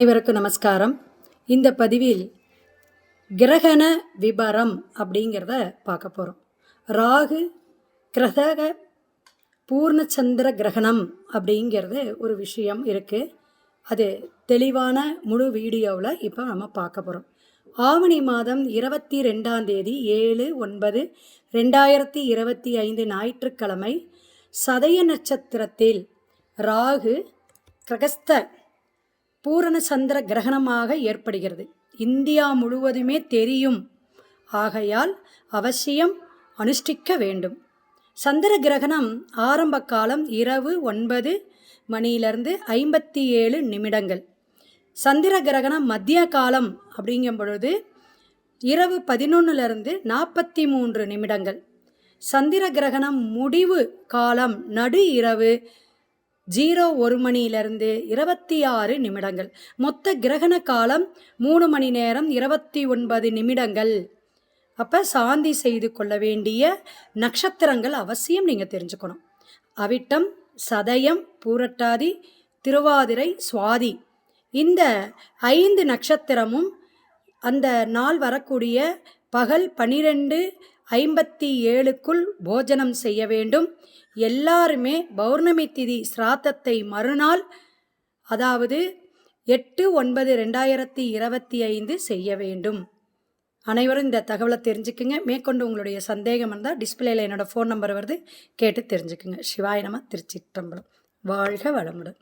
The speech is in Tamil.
அனைவருக்கும் நமஸ்காரம். இந்த பதிவில் கிரகண விபரம் அப்படிங்கிறத பார்க்க போகிறோம் ராகு கிரக பூர்ணச்சந்திர கிரகணம் அப்படிங்கிறது ஒரு விஷயம் இருக்குது அது தெளிவான முழு வீடியோவில் இப்போ நம்ம பார்க்க போகிறோம் ஆவணி மாதம் இருபத்தி ரெண்டாம் தேதி ஏழு ஒன்பது ரெண்டாயிரத்தி இருபத்தி ஐந்து ஞாயிற்றுக்கிழமை சதய நட்சத்திரத்தில் ராகு கிரகஸ்த பூரண சந்திர கிரகணமாக ஏற்படுகிறது. இந்தியா முழுவதுமே தெரியும். ஆகையால் அவசியம் அனுஷ்டிக்க வேண்டும். சந்திர கிரகணம் ஆரம்ப காலம் இரவு ஒன்பது மணியிலிருந்து ஐம்பத்தி ஏழு நிமிடங்கள். சந்திர கிரகணம் மத்திய காலம் அப்படிங்கும் பொழுது இரவு பதினொன்னுலேருந்து நாற்பத்தி மூன்று நிமிடங்கள். சந்திர கிரகணம் முடிவு காலம் நடு இரவு ஜீரோ ஒரு மணியிலிருந்து இருபத்தி ஆறு நிமிடங்கள். மொத்த கிரகண காலம் மூணு மணி நேரம் இருபத்தி ஒன்பது நிமிடங்கள். அப்போ சாந்தி செய்து கொள்ள வேண்டிய நட்சத்திரங்கள் அவசியம் நீங்கள் தெரிஞ்சுக்கணும். அவிட்டம் சதயம் பூரட்டாதி திருவாதிரை சுவாதி. இந்த ஐந்து நட்சத்திரமும் அந்த நாள் வரக்கூடிய பகல் பனிரெண்டு ஐம்பத்தி ஏழுக்குள் போஜனம் செய்ய வேண்டும். எல்லாருமே பௌர்ணமி திதி சிராத்தத்தை மறுநாள் அதாவது எட்டு ஒன்பது ரெண்டாயிரத்தி இருபத்தி ஐந்து செய்ய வேண்டும். அனைவரும் இந்த தகவலை தெரிஞ்சுக்குங்க. மேற்கொண்டு உங்களுடைய சந்தேகம் இருந்தால் டிஸ்பிளேயில் என்னோடய ஃபோன் நம்பர் வருது கேட்டு தெரிஞ்சுக்குங்க. சிவாய நம திருச்சிற்றம்பலம். வாழ்க வளமுடன்.